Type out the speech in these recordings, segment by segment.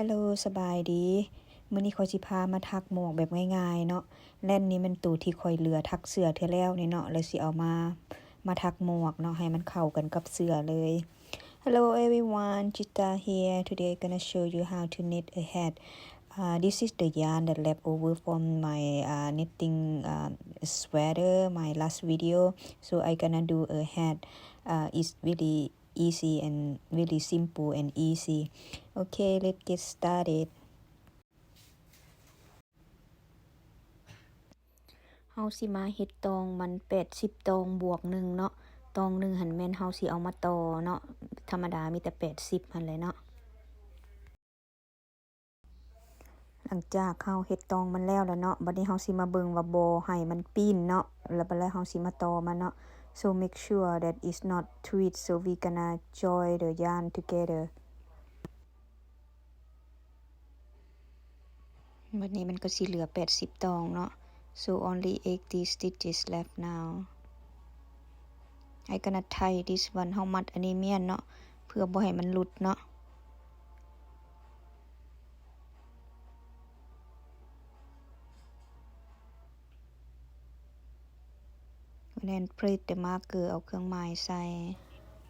ฮัลโหลสบายดีมื้อนี้ข้อยสิพามาทักหมวกแบบง่ายๆเนาะแล่นนี้มันตูที่ข้อยเหลือทักเสือเทื่อแล้วนี่เนาะเลยสิเอามามาทักหมวกเนาะให้มันเข้ากันกับเสือเลย Hello everyone Chita here today gonna show you how to knit a hat uh, this is the yarn that left over from my uh, knitting uh, sweater my last video so I gonna do a hat uh, it's really easy and really simple and easy okay let's get started เฮาสิมาเฮ็ดตองมัน80ตองบวกหนึ่งเนาะ ตองหนึ่งหันแม่นเฮาสิเอามาต่อเนาะ ธรรมดามีแต่80หันเลยเนาะ หลังจากเฮาเฮ็ดตองมันแล้วแล้วเนาะ บัดนี้เฮาสิมาเบิ่งว่าบ่ให้มันปีนเนาะ แล้วบัดแล้วเฮาสิมาต่อมันเนาะ so make sure that it's not twist so we gonna join the yarn together วันนี้มันก็สิเหลือ 80 ตองเนาะ so only 80 stitches left now I gonna tie this one เฮามัดอันนี้เมียนเนาะ เพื่อบ่ให้มันหลุดเนาะ and then press the marker เอาเครื่องหมายใส่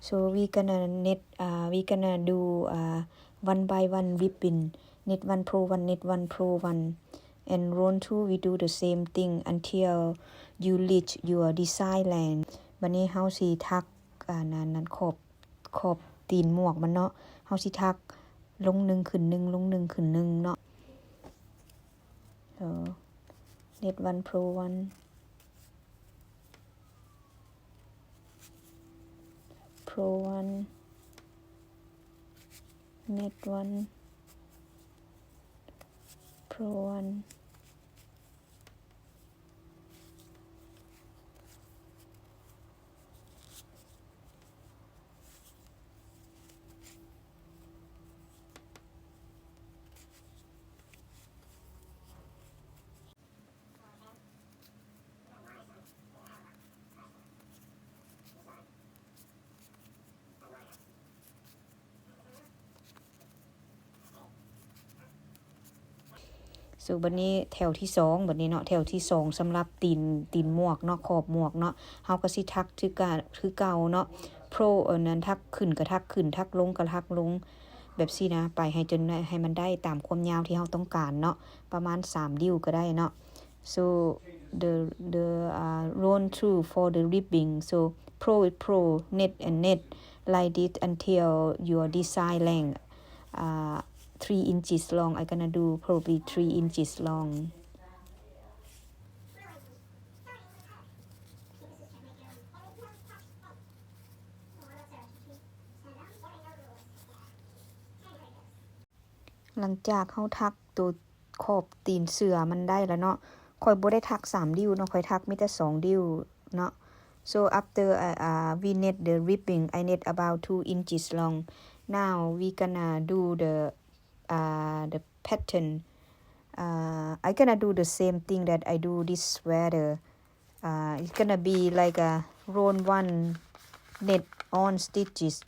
so we gonna knit uh we gonna do uh one by one ribbon knit one pro one knit one pro one and round two we do the same thing until you reach your design line วันนี้เฮาสิทักอ่านั้นนั้นขอบขอบตีนหมวกมันเนาะเฮาสิทักลงหนึ่งขึ้นหนึ่งลงหนึ่งขึ้นหนึ่งเนาะ so knit one pro one pro one knit one ครน so บัดนี้แถวที่สองบัดนี้เนาะแถวที่สองสำหรับตีนตีนหมวกเนาะขอบหมวกเนาะเฮาก็สิทักคือกาคือเก่าเนาะ pro เออนั้นทักขึ้นก็ทักขึ้น ทักลงก็ทักลงแบบซี่นะ ไปให้จนให้มันได้ตามความยาวที่เฮาต้องการเนาะประมาณ 3 ดิ้วก็ได้เนาะ so the the uh, run through for the ribbing so pro is pro net and net like this until your design length uh, 3 inches long I gonna do probably 3 inches long หลังจากเขาทักตัวขอบตีนเสือมันได้แล้วเนาะคอยบ่ได้ทักสามดิ้วเนาะคอยทักมีแต่สองดิ้วเนาะ so after uh, uh, we knit the ribbing I knit about two inches long now we gonna do the uh, the pattern. Uh, I gonna do the same thing that I do this sweater uh, it's gonna be like a round one knit on stitches.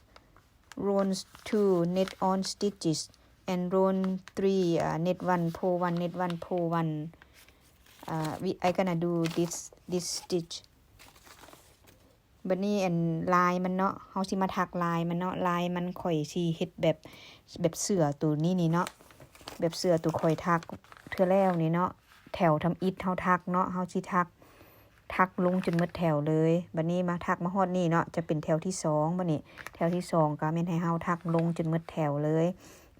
Round two knit on stitches. And round three uh, knit one pull one knit one pull one. Uh, we I gonna do this this stitch บัดนี้อันลายมันเนาะเฮาสิมาถักลายมันเนาะลายมันข่อยสิเฮ็ดแบบแบบเสือตัวนี้นี่เนาะแบบเสือตัวข่อยทักเธอแล้วนี่เนาะแถวทำอิฐเฮาทักเนาะเฮาสิทัก ทักลงจนหมดแถวเลยบัดนี้มาทักมาฮอดนี่เนาะจะเป็นแถวที่สองบัดนี้ แถวที่สองก็แม่นให้เฮาทักลงจนหมดแถวเลย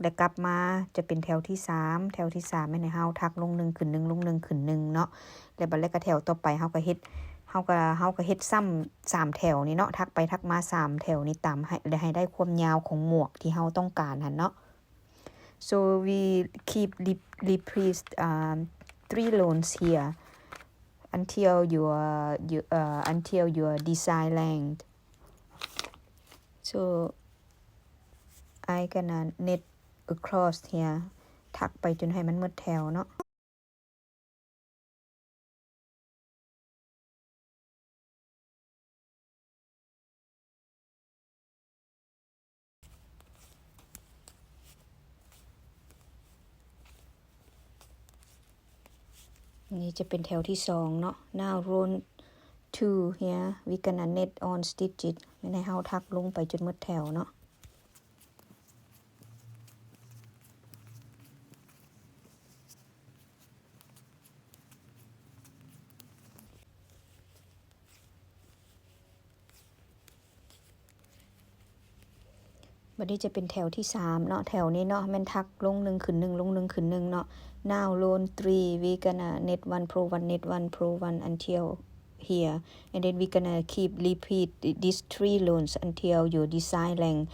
แล้วกลับมาจะเป็นแถวที่สามแถวที่สามแม่นให้เฮาทักลงหนึ่งขึ้นหนึ่งลงหนึ่งขึ้นหนึ่งเนาะแล้วบัดแล้วก็แถวต่อไปเฮาก็เฮ็ด เฮาก็เฮาก็เฮ็ดซ้ำสามแถวนี้เนาะทักไปทักมาสามแถวนี้ตามให้ให้ได้ความยาวของหมวกที่เฮาต้องการหั่นเนาะ so we keep repeat um, three lines here until your your uh, until your design length so I gonna knit across here ทักไปจนให้มันหมดแถวเนาะ นี่จะเป็นแถวที่สองเนาะ now row two here we gonna net on stitch it ไม่ให้เฮาทักลงไปจนหมดแถวเนาะวันนี้จะเป็นแถวที่สามเนาะแถวนี้เนาะแมันทักลงหนึ่งขึ้นหนึ่งลงหนึ่งขึ้นหนึ่งเนาะ now loan three we gonna net one pro one net one pro one until here and then we gonna keep repeat these three loans until your design length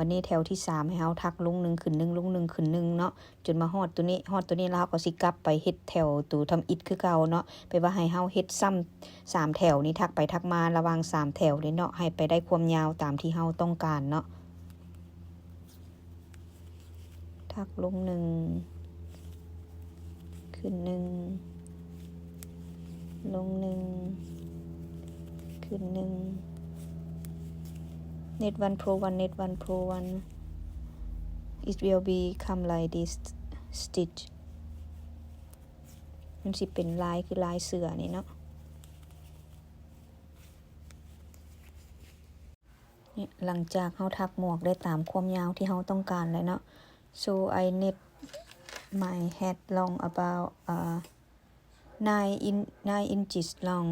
วันนี้แถวที่สามให้เฮาทักลงหนึ่งขึ้นหนึ่งลงหนึ่งขึ้นหนึ่งเนาะจนมาฮอดตัวนี้ฮอดตัวนี้แล้วเราก็สิกลับไปเฮ็ดแถวตัวทำอิฐคือเก่าเนาะไปว่าให้เฮาเฮ็ดซ้ำสามแถวนี้ทักไปทักมาระว่างสามแถวนี้เนาะให้ไปได้ความยาวตามที่เฮาต้องการเนาะทักลงหนึ่ง ขึ้นหนึ่งลงหนึ่งขึ้นหนึ่ง net one pro one net one pro one it will become like this stitch มันสิเป็นลายคือลายเสือนี่เนาะหลังจากเขาทักหมวกได้ตามความยาวที่เขาต้องการเลยเนาะ so I knit my head long about uh nine in nine inches long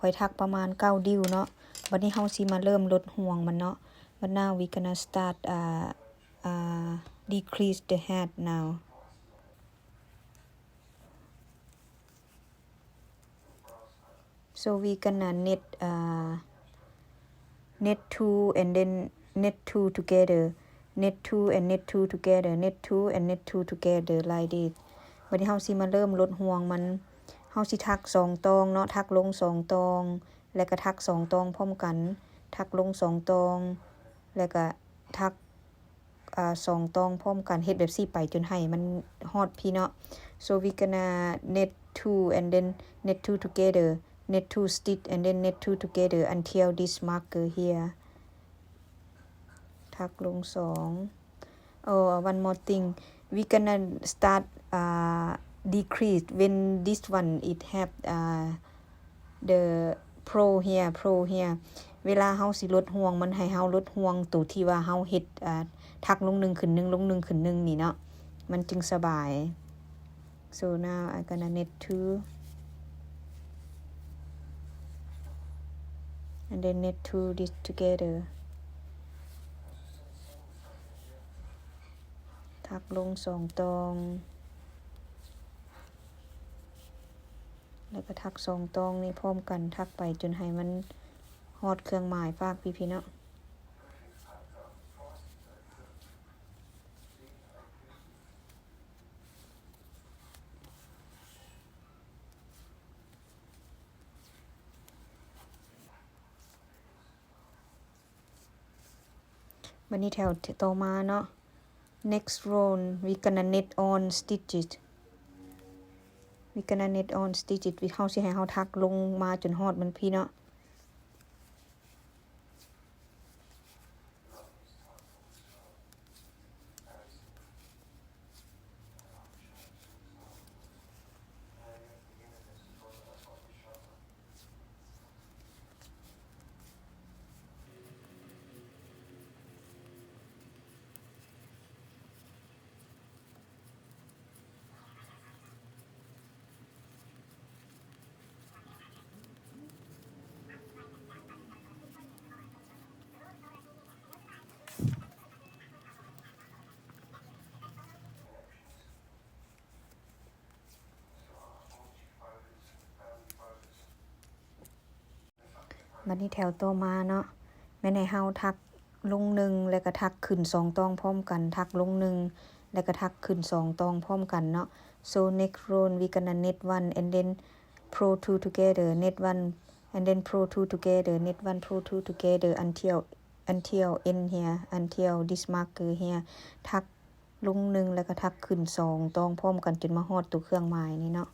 ค่อยทักประมาณเก้าดิ้วเนาะวันนี้เฮาสิมาเริ่มลดห่วงมันเนาะ but now we gonna start uh uh decrease the head now so we gonna knit uh knit two and then knit two together Knit two and knit two together knit two and knit two together like this วันนี้เฮาสิมาเริ่มลดห่วงมันเฮาสิทักสองตองเนาะทักลงสองตอง แล้วก็ทักสองตองพร้อมกัน ทักลงสองตอง แล้วก็ทักอ่าสองตองพร้อมกันเฮ็ดแบบสี่ไปจนให้มันฮอดพี่เนาะ so we gonna knit two and then knit two together knit two stitch and then knit two together until this marker here ทักลงสอง oh one more thing we gonna start uh decrease when this one it have uh the pro here pro here เวลาเฮาสิลดห่วงมันให้เฮาลดห่วงตัวที่ว่าเฮาเฮ็ดอ่าทักลงหนึ่งขึ้นหนึ่งลงหนึ่งขึ้นหนึ่งนี่เนาะมันจึงสบาย so now I gonna knit two and then knit two this together ทักลงสองตอง แล้วก็ทักสองตองนี่พร้อมกันทักไปจนให้มันฮอดเครื่องหมายฝากพี่พี่เนาะวันนี้แถวต่อมาเนาะ next row we gonna knit on stitches we gonna knit on stitches วิเฮาสิให้เฮาทักลงมาจนฮอดมันพี่เนาะ บัดนี้แถวต่อมาเนาะแม่นให้เฮาทักลงหนึ่งแล้วก็ทักขึ้นสองตองพร้อมกัน ทักลงหนึ่งแล้วก็ทักขึ้นสองตองพร้อมกันเนาะ so next row we gonna knit one and then pro two together knit one and then pro two together knit one pro two together until until end here until this marker here ทักลงหนึ่งแล้วก็ทักขึ้นสองตองพร้อมกันจนมาฮอดตัวเครื่องหมายนี่เนาะ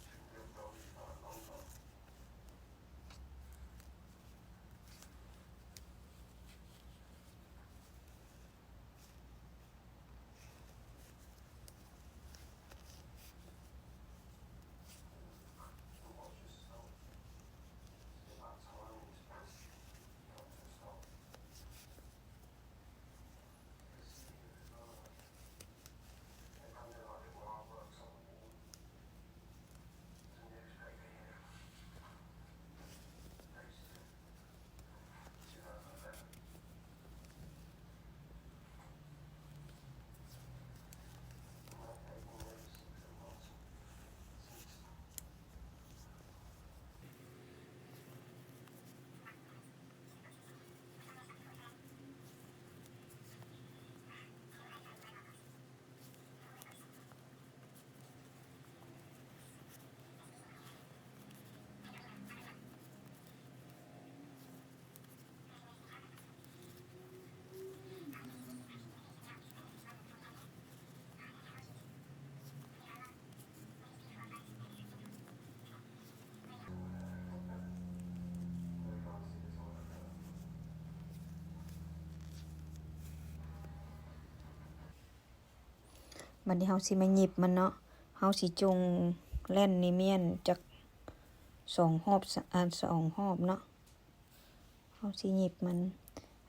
บัดนี้เฮาสิมาหยิบมันเนาะเฮาสิจงแล่นนี่เมียนจักสองรอบสอ่าสองรอบเนาะเฮาสิหยิบมัน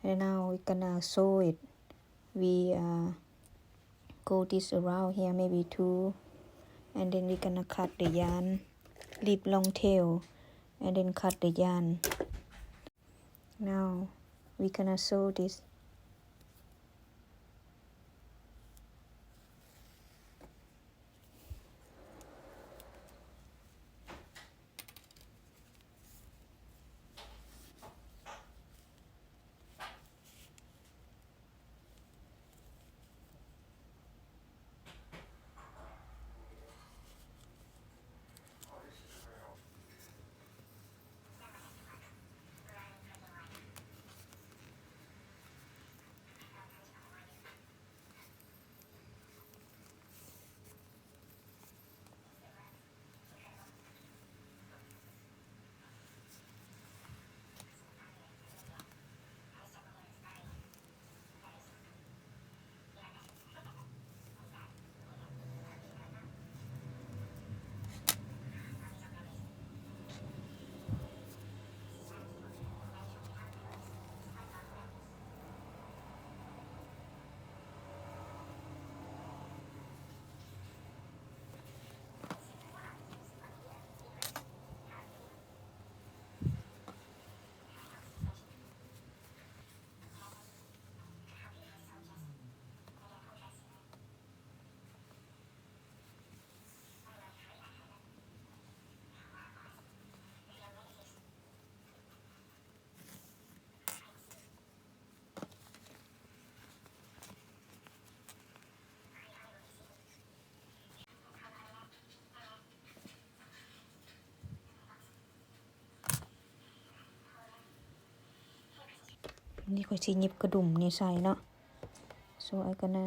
and now we gonna sew it we uh go this around here maybe two and then we gonna cut the yarn leave long tail and then cut the yarn now we gonna sew this นี่ค่อยสิหยิบกระดุมนี่ใส่เนาะ so I gonna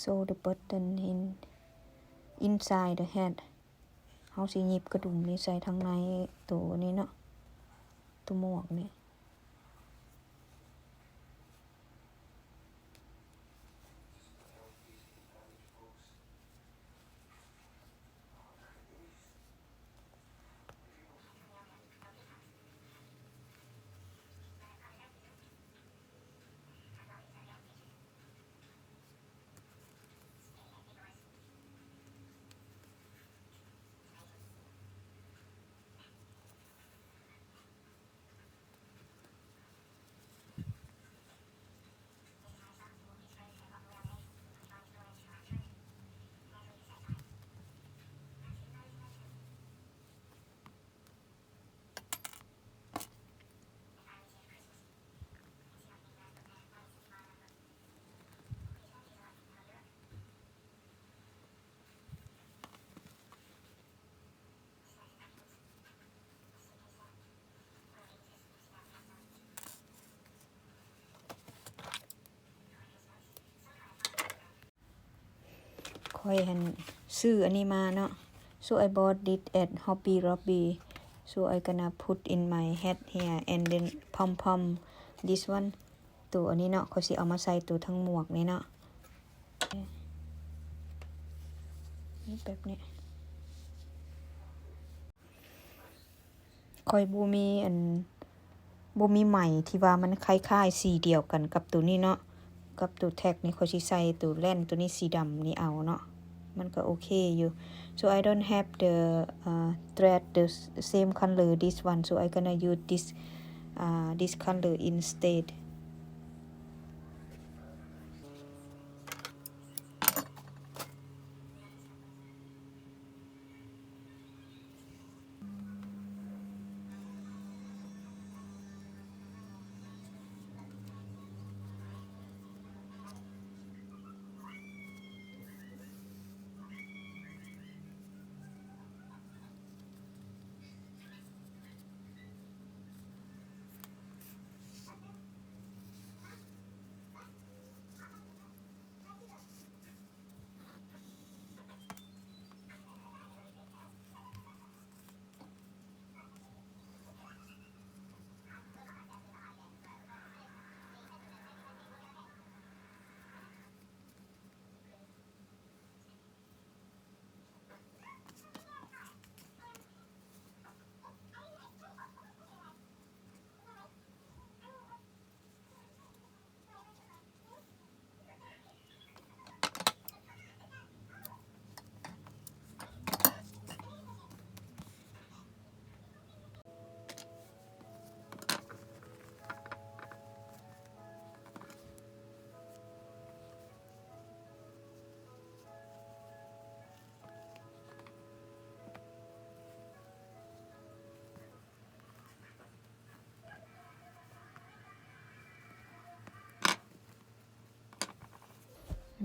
sew the button in inside the head เฮาสิหยิบกระดุมนี่ใส่ทางในตัวนี้เนาะตัวหมวกเนี่ย ค่อยหันซื้ออันนี้มาเนาะ so I bought it at Hobby Lobby so I gonna put in my head here and then pom pom this one ตัวอันนี้เนาะค่อยสิเอามาใส่ตัวทั้งหมวกนี่เนาะนี่แบบนี้คอยบ่มีอันบ่มีใหม่ที่ว่ามันคล้ายๆสีเดียวกันกับตัวนี้เนาะ กับตัวแท็กนี่เขาสิใส่ตัวแล่นตัวนี้สีดำนี่เอาเนาะ มันก็โอเคอยู่ so I don't have the uh, thread the s- same color this one so I gonna use this uh, this color instead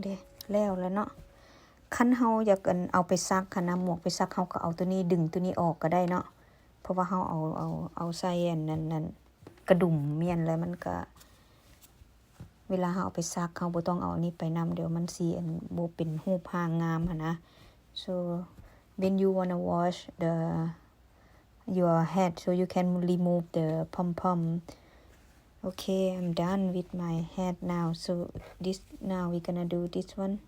เด้แล้วแล้วเนาะคันเฮาอยากอันเอาไปซักคันนำหมวกไปซักเฮาก็เอาตัวนี้ดึงตัวนี้ออกก็ได้เนาะเพราะว่าเฮาเอาเอาเอาใส่อันนั้นนั้นกระดุมเมียนแล้วมันก็ เวลาเฮาเอาไปซักเฮาบ่ต้องเอาอันนี้ไปนำเดี๋ยวมันสิอันบ่เป็นรูปร่างงามหั่นนะ so when you wanna wash the your head so you can remove the pom pom okay I'm done with my head now. So this now we're gonna do this one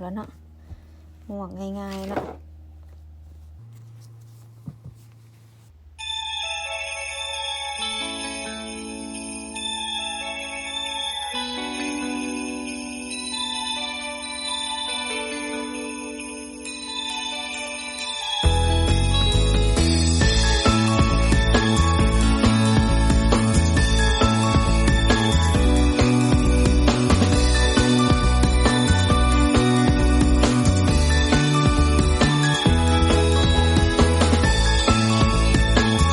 แล้วแล้วเนาะหมวกง่ายๆเนาะ